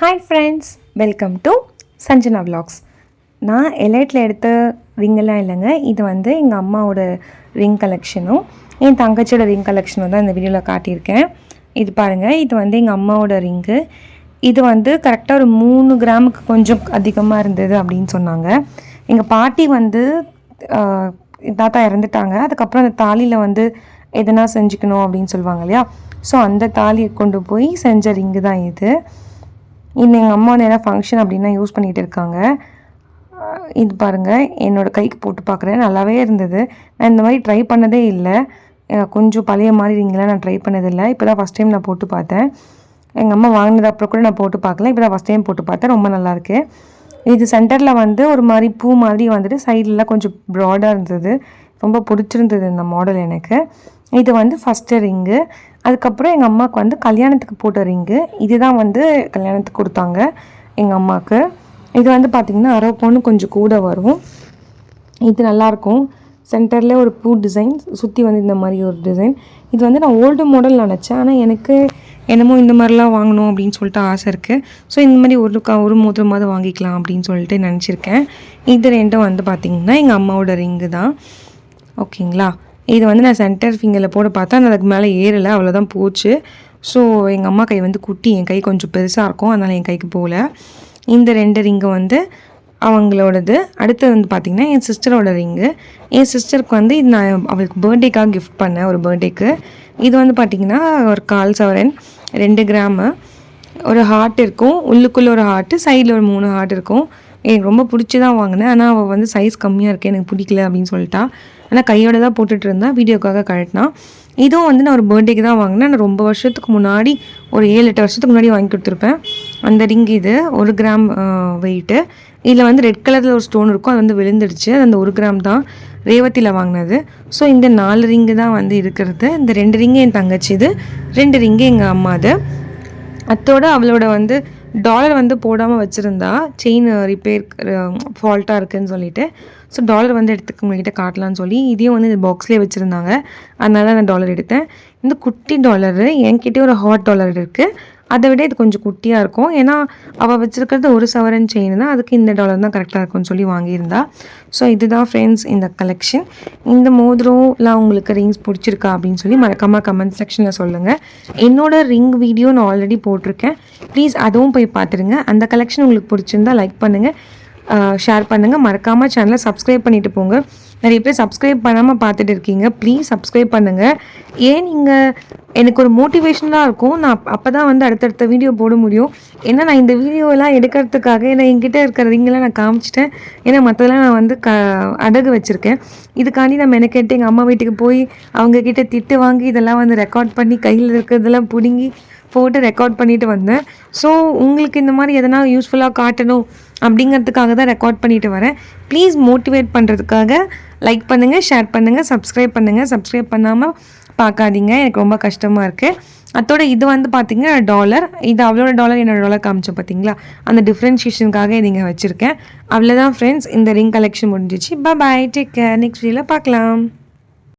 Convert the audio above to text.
Hi friends welcome to Sanjana vlogs நான் எலைட்டில் எடுத்த ரிங்கெல்லாம் இல்லைங்க. இது வந்து எங்கள் அம்மாவோட ரிங் கலெக்ஷனும் என் தங்கச்சியோட ரிங் கலெக்ஷனும் தான் இந்த வீடியோவில் காட்டியிருக்கேன். இது பாருங்கள் இது வந்து எங்கள் அம்மாவோட ரிங்கு இது வந்து கரெக்டாக ஒரு மூணு கிராமுக்கு கொஞ்சம் அதிகமாக இருந்தது அப்படின்னு சொன்னாங்க. எங்கள் பாட்டி வந்து தாத்தா இறந்துட்டாங்க. அதுக்கப்புறம் அந்த தாலியில் வந்து எதனா செஞ்சுக்கணும் அப்படின்னு சொல்லுவாங்க இல்லையா? ஸோ அந்த தாலியை கொண்டு போய் செஞ்ச ரிங்கு தான் இது. இன்னும் எங்கள் அம்மா வந்து என்ன ஃபங்க்ஷன் அப்படின்னா யூஸ் பண்ணிகிட்டு இருக்காங்க. இது பாருங்கள் என்னோடய கைக்கு போட்டு பார்க்குறேன் நல்லாவே இருந்தது. நான் இந்த மாதிரி ட்ரை பண்ணதே இல்லை. கொஞ்சம் பழைய மாதிரி ரிங்கெலாம் நான் ட்ரை பண்ணதில்லை. இப்போ தான் ஃபஸ்ட் டைம் நான் போட்டு பார்த்தேன். எங்கள் அம்மா வாங்கினது அப்புறம் கூட நான் போட்டு பார்க்கல. இப்போ தான் ஃபஸ்ட் டைம் போட்டு பார்த்தேன். ரொம்ப நல்லாயிருக்கு இது சென்டரில் வந்து ஒரு மாதிரி பூ மாதிரி வந்துட்டு சைட்லலாம் கொஞ்சம் ப்ராடாக இருந்தது. ரொம்ப பிடிச்சிருந்தது இந்த மாடல் எனக்கு. இது வந்து ஃபஸ்ட்டு ரிங்கு அதுக்கப்புறம் எங்கள் அம்மாவுக்கு வந்து கல்யாணத்துக்கு போட்ட ரிங்கு. இதுதான் வந்து கல்யாணத்துக்கு கொடுத்தாங்க எங்கள் அம்மாவுக்கு. இது வந்து பார்த்திங்கன்னா அரை பவுன் கொஞ்சம் கூட வரும். இது நல்லாயிருக்கும் சென்டரில் ஒரு பூ டிசைன் சுற்றி வந்து இந்த மாதிரி ஒரு டிசைன். இது வந்து நான் ஓல்டு மாடல் நினச்சேன். ஆனால் எனக்கு என்னமோ இந்த மாதிரிலாம் வாங்கணும் அப்படின்னு சொல்லிட்டு ஆசை இருக்குது ஸோ இந்த மாதிரி ஒரு க ஒரு மோதிரமாவது வாங்கிக்கலாம் அப்படின்னு சொல்லிட்டு நினச்சிருக்கேன். இது ரெண்டும் வந்து பார்த்திங்கன்னா எங்கள் அம்மாவோட ரிங்கு தான் ஓகேங்களா இது வந்து நான் சென்டர் ஃபிங்கரில் போட பார்த்தா நான் அதுக்கு மேலே ஏறலை அவ்வளோதான் போச்சு. ஸோ எங்கள் அம்மா கை வந்து குட்டி என் கை கொஞ்சம் பெருசாக இருக்கும் அதனால் என் கைக்கு போகல. இந்த ரெண்டு ரிங்கு வந்து அவங்களோடது. அடுத்து வந்து பார்த்திங்கன்னா என் சிஸ்டரோட ரிங்கு என் சிஸ்டருக்கு வந்து இது நான் அவளுக்கு பர்த்டேக்காக கிஃப்ட் பண்ணேன் ஒரு பர்த்டேக்கு இது வந்து பார்த்திங்கன்னா ஒரு கால் சவரன் ரெண்டு கிராமு ஒரு ஹார்ட் இருக்கும் உள்ளுக்குள்ளே ஒரு ஹார்ட்டு சைடில் ஒரு மூணு ஹார்ட் இருக்கும். எனக்கு ரொம்ப பிடிச்சி தான் வாங்கினேன். ஆனால் அவள் வந்து சைஸ் கம்மியாக இருக்கேன் எனக்கு பிடிக்கல அப்படின்னு சொல்லிட்டா. ஆனால் கையோட தான் போட்டுட்டு இருந்தா வீடியோக்காக கழட்டினா. இதுவும் வந்து நான் ஒரு பர்த்டேக்கு தான் வாங்கினேன். நான் ரொம்ப வருஷத்துக்கு முன்னாடி ஒரு ஏழு எட்டு வருஷத்துக்கு முன்னாடி வாங்கி கொடுத்துருப்பேன். அந்த ரிங் இது ஒரு கிராம் வெயிட்டு இதில் வந்து ரெட் கலரில் ஒரு ஸ்டோன் இருக்கும். அது வந்து விழுந்துடுச்சு. அது அந்த ஒரு கிராம் தான் ரேவத்தியில் வாங்கினது. ஸோ இந்த நாலு ரிங்கு தான் வந்து இருக்கிறது. இந்த ரெண்டு ரிங்கு என் தங்கச்சி இது. ரெண்டு ரிங்கு எங்கள் அம்மா அது அத்தோட அவளோட வந்து டாலர் வந்து போடாமல் வச்சுருந்தா செயின் ரிப்பேர் ஃபால்ட்டாக இருக்குன்னு சொல்லிட்டு. ஸோ டாலர் வந்து எடுத்துக்க உங்ககிட்ட காட்டலாம்னு சொல்லி இதையும் வந்து இந்த பாக்ஸ்லேயே வச்சுருந்தாங்க. அதனால நான் டாலர் எடுத்தேன். இந்த குட்டி டாலரு என்கிட்டே ஒரு ஹாட் டாலர் இருக்குது அதை விட இது கொஞ்சம் குட்டியாக இருக்கும். ஏன்னா அவள் வச்சுருக்கிறது ஒரு சவரன் செயின் தான். அதுக்கு இந்த டாலர் தான் கரெக்டாக இருக்கும்னு சொல்லி வாங்கியிருந்தா. ஸோ இதுதான் ஃப்ரெண்ட்ஸ் இந்த கலெக்ஷன் இந்த மோதிரம்லாம் உங்களுக்கு ரிங்ஸ் பிடிச்சிருக்கா அப்படின்னு சொல்லி மறக்காமல் கமெண்ட் செக்ஷனில் சொல்லுங்கள் என்னோட ரிங் வீடியோ நான் ஆல்ரெடி போட்டிருக்கேன். ப்ளீஸ் அதுவும் போய் பார்த்துருங்க அந்த கலெக்ஷன் உங்களுக்கு பிடிச்சிருந்தா லைக் பண்ணுங்கள் ஷேர் பண்ணுங்கள் மறக்காமல் சேனலை சப்ஸ்கிரைப் பண்ணிட்டு போங்க. நிறைய பேர் சப்ஸ்கிரைப் பண்ணாமல் பார்த்துட்டு இருக்கீங்க. ப்ளீஸ் சப்ஸ்கிரைப் பண்ணுங்கள் ஏன் நீங்கள் எனக்கு ஒரு மோட்டிவேஷனாக இருக்கும். நான் அப்போ தான் வந்து அடுத்தடுத்த வீடியோ போட முடியும். ஏன்னா நான் இந்த வீடியோலாம் எடுக்கிறதுக்காக ஏன்னா என்கிட்ட இருக்கிற நான் காமிச்சிட்டேன். ஏன்னா மற்றதெல்லாம் நான் வந்து க அடகு வச்சுருக்கேன். இதுக்காண்டி நான் மெனக்கெட்டு எங்கள் அம்மா வீட்டுக்கு போய் அவங்கக்கிட்ட திட்டு வாங்கி இதெல்லாம் வந்து ரெக்கார்ட் பண்ணி கையில் இருக்கிறதெல்லாம் பிடுங்கி போட்டு ரெக்கார்ட் பண்ணிட்டு வந்தேன். ஸோ உங்களுக்கு இந்த மாதிரி எதனா யூஸ்ஃபுல்லாக காட்டணும் அப்படிங்கிறதுக்காக தான் ரெக்கார்ட் பண்ணிட்டு வரேன். ப்ளீஸ் மோட்டிவேட் பண்ணுறதுக்காக லைக் பண்ணுங்கள் ஷேர் பண்ணுங்கள் சப்ஸ்கிரைப் பண்ணுங்கள் சப்ஸ்கிரைப் பண்ணாமல் பார்க்காதீங்க. எனக்கு ரொம்ப கஷ்டமாக இருக்குது அதோட இது வந்து பார்த்தீங்கன்னா டாலர் இது அவளோட டாலர் என்னோட டாலர் காமிச்சோம் பார்த்தீங்களா அந்த டிஃப்ரென்ஷியேஷனுக்காக இது இங்கே வச்சுருக்கேன். அவ்வளோதான் ஃப்ரெண்ட்ஸ் இந்த ரிங் கலெக்ஷன் முடிஞ்சிச்சு. பாய் டேக் கேர் நெக்ஸ்ட் வீடியோவில் பார்க்கலாம்.